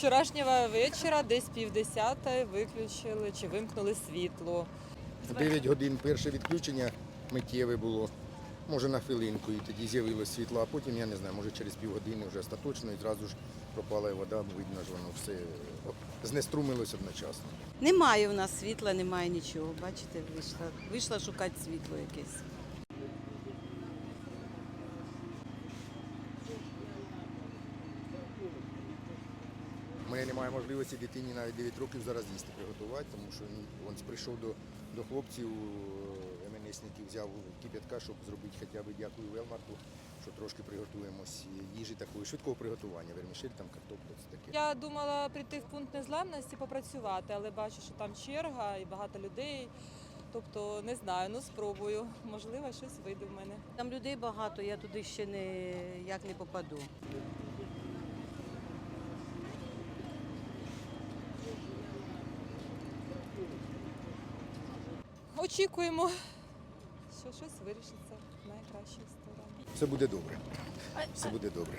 вчорашнього вечора, десь півдесятої, виключили чи вимкнули світло. В 9 годин перше відключення миттєве було. Може на хвилинку, і тоді з'явилось світло, а потім, я не знаю, може через півгодини вже остаточно і зразу ж пропала і вода, видно ж воно все знеструмилось одночасно. Немає у нас світла, немає нічого. Бачите, вийшла, вийшла шукати світло якесь. Мене немає можливості дитині навіть 9 років зараз їсти приготувати, тому що ну, він прийшов до, до хлопців, е, МНСників, взяв кип'ятка, щоб зробити хоча б дякую Велмарту, що трошки приготуємось їжі такої швидкого приготування, вермішель, там картопля, це таке. Я думала прийти в пункт незламності попрацювати, але бачу, що там черга і багато людей. Тобто не знаю, ну спробую. Можливо, щось вийде в мене. Там людей багато, я туди ще не, як не попаду. Очікуємо, що щось вирішиться в найкращій стороні. Все буде добре. Все буде добре.